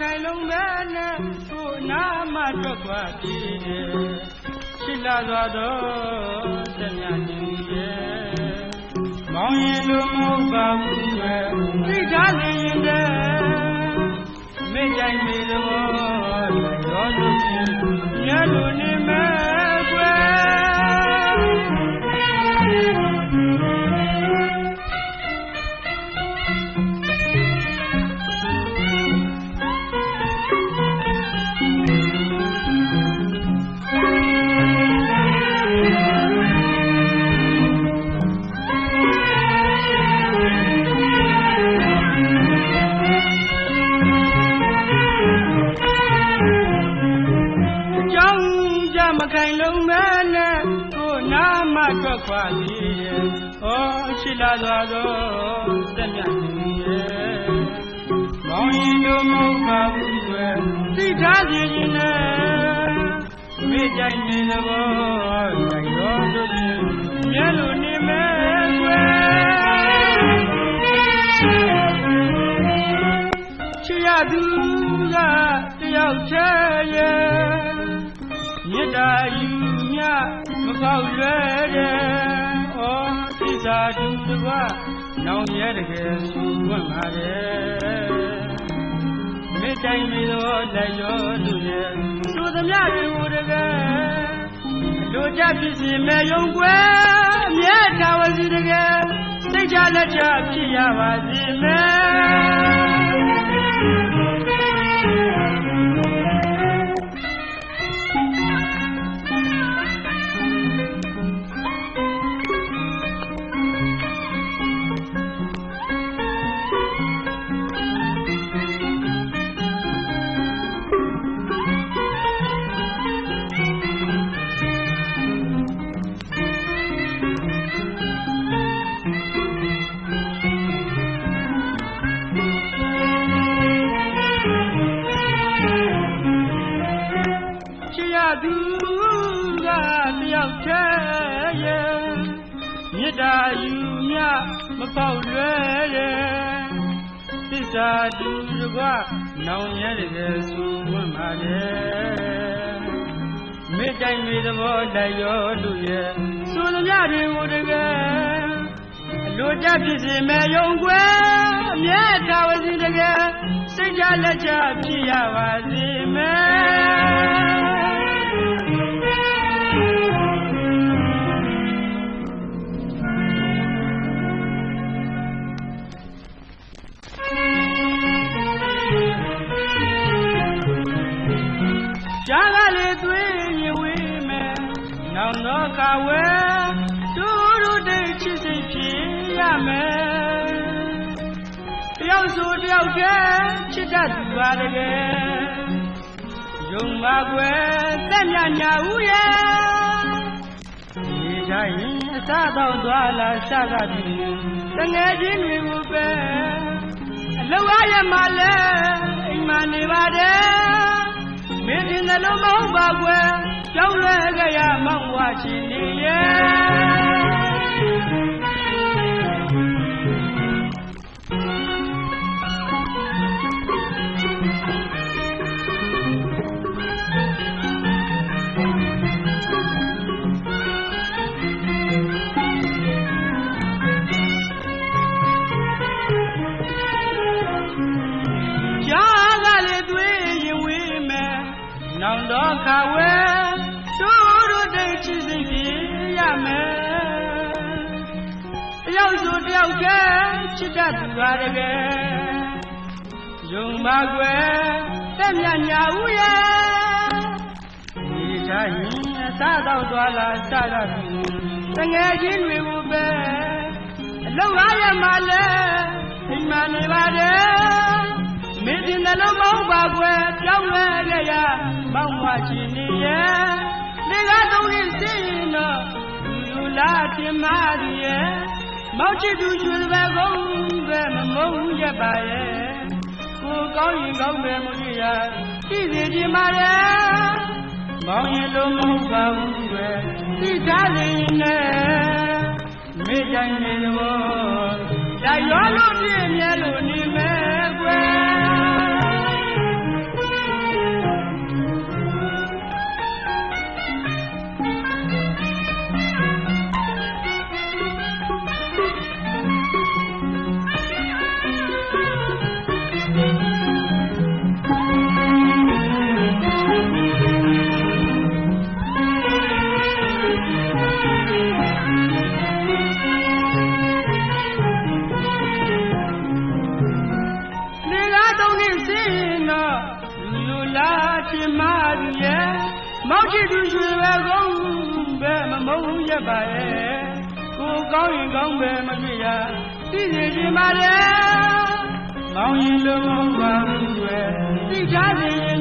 ခိုင်လုံးပဲနဲ့ကိုနာမထွက်ခွာပြီရှိလာသွားတော့တမြတ်နေရဲ့မောင်ရင်လိုမဟုတ်ပါဘူးပဲသိထားနေရင်တည်းမိကြိုင်နေတော့ နာမထွက်ခွာသေးရဲ့ဩရှိလာသွားတော့တက်မြတ်နေရဲ့မောင်ရင်တို့မဟုတ်ပါဘူးကွယ်သိထားစီရင်နဲ့မိကြိုင်နေသဘောနိုင်ရောတို့ချင်းမြဲလို့နေမဲ့ကွယ်ချရသူကတယောက်ချဲရဲ့မေတ္တာယူမြ မပေါက်လွယ်တဲ့ဩသစ္စာတူတကွနောင်ရဲတကယ်စုွင့်ပါတဲ့မေတ္တိုင်မီသောလက်ရောလူရဲ့သူသမျှတွေကိုတကယ်လူကြဖြစ်စီမဲ့ယုံကွယ်အမြဲထာဝစီတကယ်စိတ်ချလက်ချဖြစ်ရပါစေမ သူကတယောက်တည်းရဲ့မေတ္တာယူမြမပေါက်လွယ်ရဲ့သစ္စာတူတကွနောင်ရဲတကယ်ဆိုဝင်ပါလေမေတ္တိုင်မေသဘောလိုက်ရောလူရဲ့ဆိုသမျှတွေကိုတကယ်လိုကြဖြစ်စေမဲ့ယုံကွယ်အမြဲသာဝစီတကယ်စိတ်ကြလက်ချဖြစ်ရပါစေမ ကဝဲတူတူတိတ်ချစ်စိတ်ဖြစ်ရမယ်တယောက်ဆိုတယောက်တည်းချစ်တတ်သူပါတကယ်ယုံပါကွယ်သက်မြညာဦးရဲ့ဒီတိုင်းအစားတော့သွားလာစကားပြီတငယ်ချင်းတွေကိုပဲအလောက်ရရမှလဲအိမ်မနေပါတယ်မင်းဒီနှလုံးမဟုတ်ပါကွယ်ကြောက်လဲကြရ မောင်ဝါချင်နေနောင်တော့ခဝဲ ယောက်ဆိုတယောက်တည်းချစ်တတ်သူပါတကယ်ယုံပါကွယ်တက်မြညာဦးရဲ့ဒီတိုင်းအသာတော့သွားလာစကားပြီတငယ်ချင်းတွေကိုပဲအလောက်အားရမှလဲအိမ်မနေပါတယ်မင်းဒီနှလုံးမဟုတ်ပါကွယ်ပြောင်းလဲခဲ့ရမောင်းမချင်နေရဲ့လေကားသုံးရင်စိရင်တော့လူလာတင်မာရီရဲ့ မောက်ချစ်သူရွှေပဲကုန်းပဲမမုန်းရပါရဲ့ကိုကောင်းရင်ကောင်းတယ်မလို့ရသိစေချင်ပါရဲ့မောင်ရင်လုံးမဟုတ်ပါဘူးကွယ်သိသားနေနဲ့မေ့ကြိုင်နေတော့ဒါ တင်မာသူရဲ့မောက်ချစ်သူရွှေပဲကုန်ဘဲမမုန်းရပါရဲ့ကိုကောင်းရင်ကောင်းပဲမတွေ့ရသိနေခြင်းပါလေမောင်ရင်လုံးဝပါဘူးွယ်သိချင်